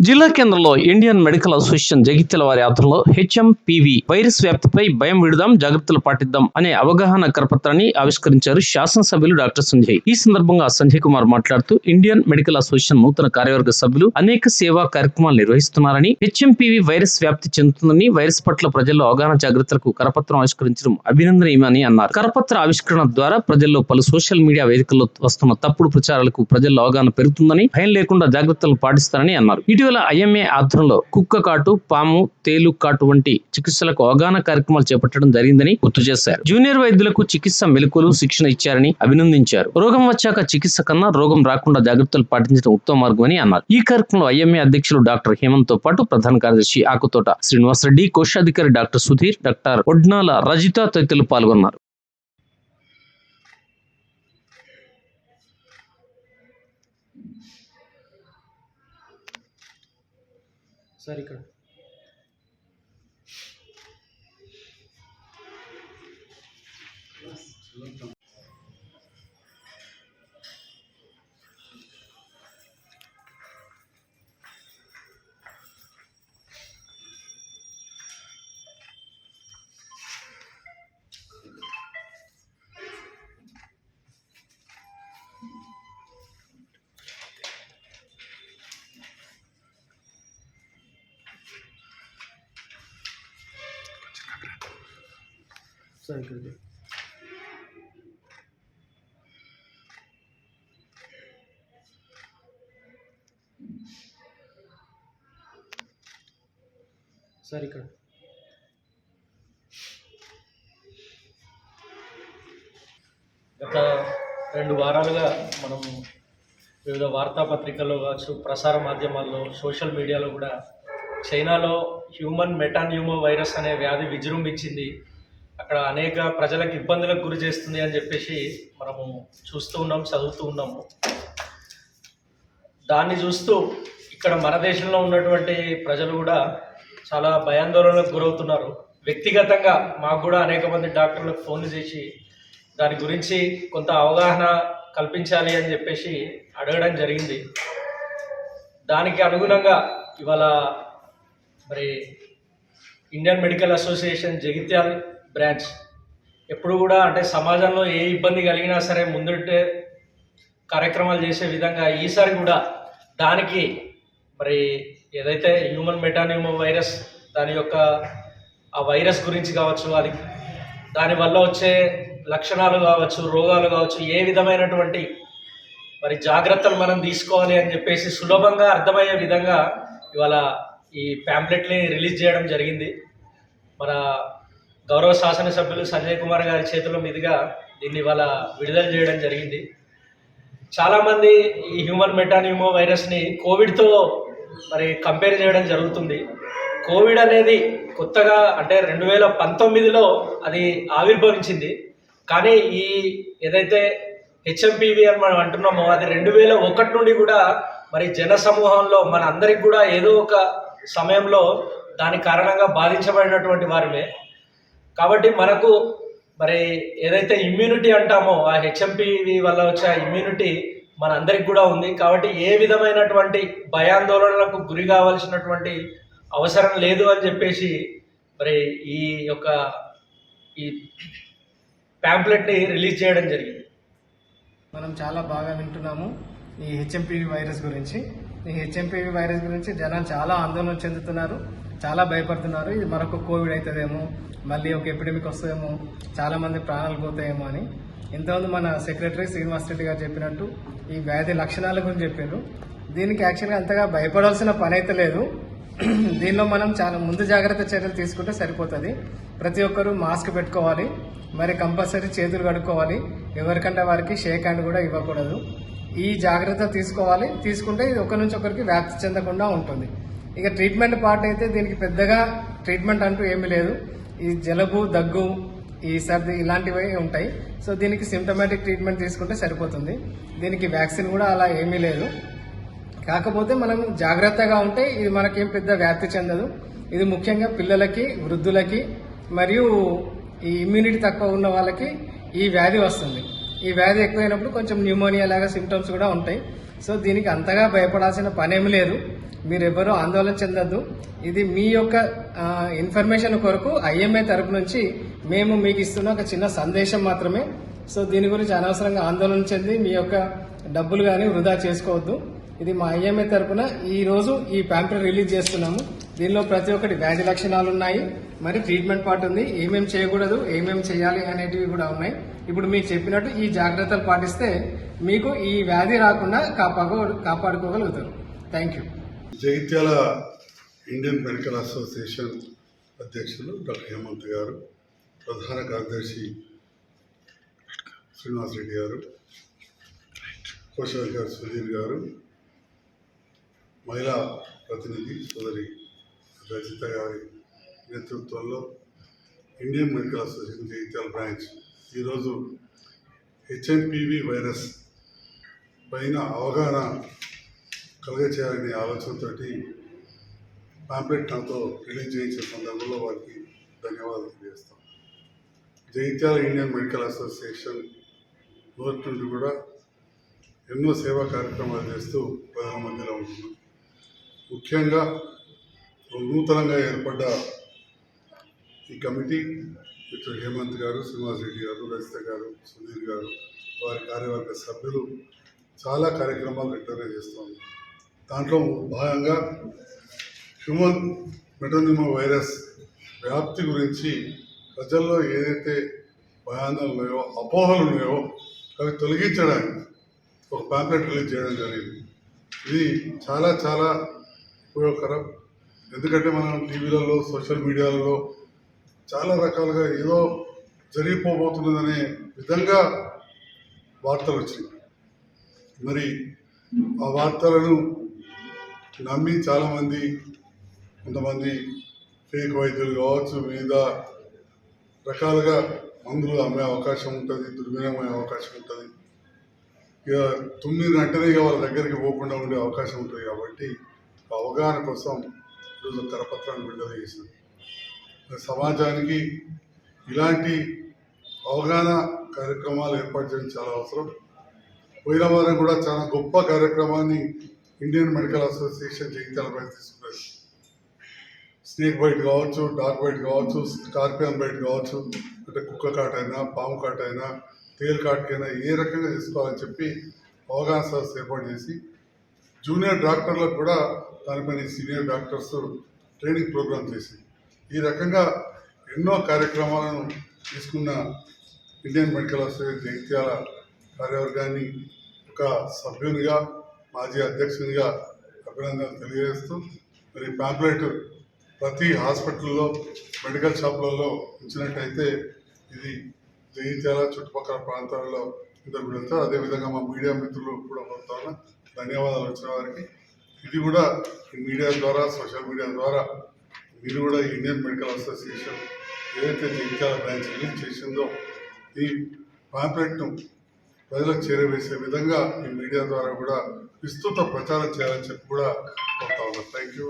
జిల్లా కేంద్రంలో Indian medical association Jagtial వారి ఆధ్వర్యంలో హెచ్ఎంపివి వైరస్ వ్యాప్తిపై భయం విడుదాం జాగ్రత్తలు పాటిద్దాం అనే అవగాహన కరపత్రాన్ని ఆవిష్కరించారు శాసనసభ్యులు డాక్టర్ సంజయ్. ఈ సందర్భంగా సంజయ్ కుమార్ మాట్లాడుతూ ఇండియన్ మెడికల్ అసోసియేషన్ నూతన కార్యవర్గ సభ్యులు అనేక సేవా కార్యక్రమాలు నిర్వహిస్తున్నారని హెచ్ఎంపివి వైరస్ వ్యాప్తి చెందుతుందని వైరస్ పట్ల ప్రజల్లో అవగాహన జాగ్రత్తలకు కరపత్రం ఆవిష్కరించడం అభినందనీయమని అన్నారు. కరపత్ర ఆవిష్కరణ ద్వారా ప్రజల్లో పలు సోషల్ మీడియా వేదికల్లో వస్తున్న తప్పుడు ప్రచారాలకు ప్రజల్లో అవగాహన పెరుగుతుందని భయం లేకుండా జాగ్రత్తలు పాటిస్తారని అన్నారు. ఇటీవల ఐఎంఏ ఆధ్వర్యంలో కుక్క కాటు పాము తేలు కాటు వంటి చికిత్సలకు అవగాహన కార్యక్రమాలు చేపట్టడం జరిగిందని గుర్తు చేశారు. జూనియర్ వైద్యులకు చికిత్స మెలకువలు శిక్షణ ఇచ్చారని అభినందించారు. రోగం వచ్చాక చికిత్స కన్నా రోగం రాకుండా జాగ్రత్తలు పాటించడం ఉత్తమ మార్గమని అన్నారు. ఈ కార్యక్రమంలో ఐఎంఏ అధ్యక్షులు డాక్టర్ హేమంత్తో పాటు ప్రధాన కార్యదర్శి ఆకుతోట శ్రీనివాసరెడ్డి కోశాధికారి డాక్టర్ సుధీర్ డాక్టర్ ఒడ్నాల రజిత తదితరులు పాల్గొన్నారు. సార్ ఇక్కడ. సార్ ఇక్కడ సార్ ఇక్కడ. గత రెండు వారాలుగా మనం వివిధ వార్తాపత్రికల్లో కావచ్చు ప్రసార మాధ్యమాల్లో సోషల్ మీడియాలో కూడా చైనాలో హ్యూమన్ మెటాన్యూమో వైరస్ అనే వ్యాధి విజృంభించింది. అక్కడ అనేక ప్రజలకు ఇబ్బందులకు గురి చేస్తుంది అని చెప్పేసి మనము చూస్తూ ఉన్నాం చదువుతూ ఉన్నాము దాన్ని చూస్తూ ఇక్కడ మన దేశంలో ఉన్నటువంటి ప్రజలు కూడా చాలా భయాందోళనకు గురవుతున్నారు. వ్యక్తిగతంగా మాకు కూడా అనేక మంది డాక్టర్లకు ఫోన్లు చేసి దాని గురించి కొంత అవగాహన కల్పించాలి అని చెప్పేసి అడగడం జరిగింది. దానికి అనుగుణంగా ఇవాళ మరి Indian Medical Association Jagtial branch ఎప్పుడు కూడా అంటే సమాజంలో ఏ ఇబ్బంది కలిగినా సరే ముందుంటే కార్యక్రమాలు చేసే విధంగా ఈసారి కూడా దానికి మరి ఏదైతే హ్యూమన్ మెటానిమో వైరస్ దాని యొక్క ఆ వైరస్ గురించి కావచ్చు అది దానివల్ల వచ్చే లక్షణాలు కావచ్చు రోగాలు కావచ్చు ఏ విధమైనటువంటి మరి జాగ్రత్తలు మనం తీసుకోవాలి అని చెప్పేసి సులభంగా అర్థమయ్యే విధంగా ఇవాళ ఈ ప్యాంప్లెట్ని రిలీజ్ చేయడం జరిగింది. మన గౌరవ శాసనసభ్యులు సంజయ్ కుమార్ గారి చేతుల మీదుగా దీన్ని ఇవాళ విడుదల చేయడం జరిగింది. చాలామంది ఈ హ్యూమన్ మెటానిమో వైరస్ని కోవిడ్తో మరి కంపేర్ చేయడం జరుగుతుంది. కోవిడ్ అనేది కొత్తగా అంటే రెండు వేల పంతొమ్మిదిలో అది ఆవిర్భవించింది. కానీ ఈ ఏదైతే హెచ్ఎంపీవి అని మనం అంటున్నామో అది రెండు వేల ఒకటి నుండి కూడా మరి జన సమూహంలో మన అందరికి కూడా ఏదో ఒక సమయంలో దాని కారణంగా బాధించబడినటువంటి వారిమే. కాబట్టి మనకు మరి ఏదైతే ఇమ్యూనిటీ అంటామో ఆ హెచ్ఎంపీవి వల్ల వచ్చే ఆ ఇమ్యూనిటీ మన అందరికి కూడా ఉంది. కాబట్టి ఏ విధమైనటువంటి భయాందోళనలకు గురి కావాల్సినటువంటి అవసరం లేదు అని చెప్పేసి మరి ఈ యొక్క ఈ ప్యాంప్లెట్ని రిలీజ్ చేయడం జరిగింది. మనం చాలా బాగా వింటున్నాము ఈ హెచ్ఎంపీవి వైరస్ గురించి. ఈ హెచ్ఎంపీవి వైరస్ గురించి జనాలు చాలా ఆందోళన చెందుతున్నారు. చాలా భయపడుతున్నారు. ఇది మరొక కోవిడ్ అవుతుందేమో మళ్ళీ ఒక ఎపిడమిక్ వస్తుందేమో చాలా మంది ప్రాణాలు పోతాయేమో అని. ఇంతకుముందు మన సెక్రటరీ శ్రీనివాస్ రెడ్డి గారు చెప్పినట్టు ఈ వ్యాధి లక్షణాల గురించి చెప్పారు దీనికి యాక్చువల్గా అంతగా భయపడాల్సిన పని అయితే లేదు. దీనిలో మనం చాలా ముందు జాగ్రత్త చర్యలు తీసుకుంటే సరిపోతుంది. ప్రతి ఒక్కరూ మాస్క్ పెట్టుకోవాలి. మరి కంపల్సరీ చేతులు కడుక్కోవాలి. ఎవరికంటే వారికి షేక్ హ్యాండ్ కూడా ఇవ్వకూడదు. ఈ జాగ్రత్త తీసుకోవాలి. తీసుకుంటే ఇది ఒకరి నుంచి ఒకరికి వ్యాప్తి చెందకుండా ఉంటుంది. ఇక ట్రీట్మెంట్ పార్ట్ అయితే దీనికి పెద్దగా ట్రీట్మెంట్ అంటూ ఏమీ లేదు. ఈ జలుబు దగ్గు ఈ సర్ది ఇలాంటివి ఉంటాయి. సో దీనికి సిమ్టమాటిక్ ట్రీట్మెంట్ తీసుకుంటే సరిపోతుంది. దీనికి వ్యాక్సిన్ కూడా అలా ఏమీ లేదు. కాకపోతే మనం జాగ్రత్తగా ఉంటే ఇది మనకేం పెద్ద వ్యాప్తి చెందదు. ఇది ముఖ్యంగా పిల్లలకి వృద్ధులకి మరియు ఈ ఇమ్యూనిటీ తక్కువ ఉన్న వాళ్ళకి ఈ వ్యాధి వస్తుంది. ఈ వ్యాధి ఎక్కువైనప్పుడు కొంచెం న్యూమోనియా లాగా సిమ్టమ్స్ కూడా ఉంటాయి. సో దీనికి అంతగా భయపడాల్సిన పనేమి లేదు. మీరెవరూ ఆందోళన చెందద్దు. ఇది మీ యొక్క ఇన్ఫర్మేషన్ కొరకు ఐఎంఏ తరపు నుంచి మేము మీకు ఇస్తున్న ఒక చిన్న సందేశం మాత్రమే. సో దీని గురించి అనవసరంగా ఆందోళన చెంది మీ యొక్క డబ్బులు కానీ వృధా చేసుకోవద్దు. ఇది మా ఐఎంఏ తరపున ఈ రోజు ఈ ప్యాంప్లెట్ రిలీజ్ చేస్తున్నాము. దీనిలో ప్రతి ఒక్కటి వ్యాధి లక్షణాలు ఉన్నాయి. మరి ట్రీట్మెంట్ పార్ట్ ఉంది. ఏమేమి చేయకూడదు ఏమేమి చేయాలి అనేటివి కూడా ఉన్నాయి. ఇప్పుడు మీకు చెప్పినట్టు ఈ జాగ్రత్తలు పాటిస్తే మీకు ఈ వ్యాధి రాకుండా కాపాడుకో కాపాడుకోగలుగుతారు. Thank you. Jagtial Indian Medical Association అధ్యక్షులు డాక్టర్ హేమంత్ గారు ప్రధాన కార్యదర్శి శ్రీనివాస్ రెడ్డి గారు కోశాధికారి సుధీర్ గారు మహిళా ప్రతినిధి సోదరి రజిత గారి నేతృత్వంలో Indian Medical Association Jagtial branch ఈరోజు హెచ్ఎంపివి వైరస్ పైన అవగాహన కలగచేయాలనే ఆలోచనతోటి పాంప్లెట్ నాతో రిలీజ్ చేయించిన సందర్భంలో వారికి ధన్యవాదాలు తెలియజేస్తాం. జగిత్యాల ఇండియన్ మెడికల్ అసోసియేషన్ నోటి నుండి కూడా ఎన్నో సేవా కార్యక్రమాలు చేస్తూ ప్రజల మధ్యలో ఉంటున్నాం. ముఖ్యంగా నూతనంగా ఏర్పడ్డ ఈ కమిటీ ఇటు హేమంత్ గారు శ్రీనివాస్ రెడ్డి గారు రజిత గారు సుధీర్ గారు వారి కార్యవర్గ సభ్యులు చాలా కార్యక్రమాలు రెగ్యులర్గా చేస్తుంది దాంట్లో భాగంగా హ్యూమన్ మెటోనిమో వైరస్ వ్యాప్తి గురించి ప్రజల్లో ఏదైతే భయాందోళనలు ఉన్నాయో అపోహలు ఉన్నాయో అవి తొలగించడానికి ఒక ప్యాంప్లెట్ రిలీజ్ చేయడం జరిగింది. ఇది చాలా చాలా ఉపయోగకరం. ఎందుకంటే మనం టీవీలలో సోషల్ మీడియాలలో చాలా రకాలుగా ఏదో జరిగిపోబోతున్నదనే విధంగా వార్తలు వచ్చినాయి. మరి ఆ వార్తలను నమ్మి చాలామంది కొంతమంది ఫేక్ వైద్యులు కావచ్చు వివిధ రకాలుగా మందులు అమ్మే అవకాశం ఉంటుంది దుర్వినియోగం అవకాశం ఉంటుంది. ఇక తొమ్మిది గంటలే వాళ్ళ దగ్గరికి పోకుండా ఉండే అవకాశం ఉంటుంది కాబట్టి అవగాహన కోసం ఈరోజు కరపత్రాన్ని విడుదల చేసింది సమాజానికి ఇలాంటి అవగాహన కార్యక్రమాలు ఏర్పాటు చేయడం చాలా అవసరం. పోయిన వారం కూడా చాలా గొప్ప కార్యక్రమాన్ని ఇండియన్ మెడికల్ అసోసియేషన్ జగిత్యాల పైన తీసుకున్నది స్నేక్ బైట్ కావచ్చు డాగ్ బైట్ కావచ్చు స్కార్పియన్ బైట్ కావచ్చు అంటే కుక్క కాట్ అయినా పాము కాట్ అయినా తేలు కాటుకైనా ఏ రకంగా తీసుకోవాలని చెప్పి అవగాహన సదస్సు ఏర్పాటు చేసి జూనియర్ డాక్టర్లకు కూడా దానిపైన సీనియర్ డాక్టర్స్ ట్రైనింగ్ ప్రోగ్రామ్ చేసి ఈ రకంగా ఎన్నో కార్యక్రమాలను తీసుకున్న ఇండియన్ మెడికల్ అసోసియేషన్ జగిత్యాల కార్యవర్గాన్ని ఒక సభ్యునిగా మాజీ అధ్యక్షునిగా అభినందనలు తెలియజేస్తూ మరి పాంప్లెట్ ప్రతి హాస్పిటల్లో మెడికల్ షాపులలో ఉంచినట్టయితే ఇది జయించాల చుట్టుపక్కల ప్రాంతాలలో ఇంతకు వెళ్తారు అదేవిధంగా మా మీడియా మిత్రులు కూడా కోరుతాను ధన్యవాదాలు వచ్చిన వారికి. ఇది కూడా ఈ మీడియా ద్వారా సోషల్ మీడియా ద్వారా మీరు కూడా ఇండియన్ మెడికల్ అసోసియేషన్ ఏదైతే జగిత్యాల బ్రాంచ్ రిలీజ్ చేసిందో ఈ పాంప్లెట్ను ప్రజలకు చేరవేసే విధంగా ఈ మీడియా ద్వారా కూడా విస్తృత ప్రచారం చేయాలని చెప్పి కూడా కోరుతా ఉన్నాను థ్యాంక్ యూ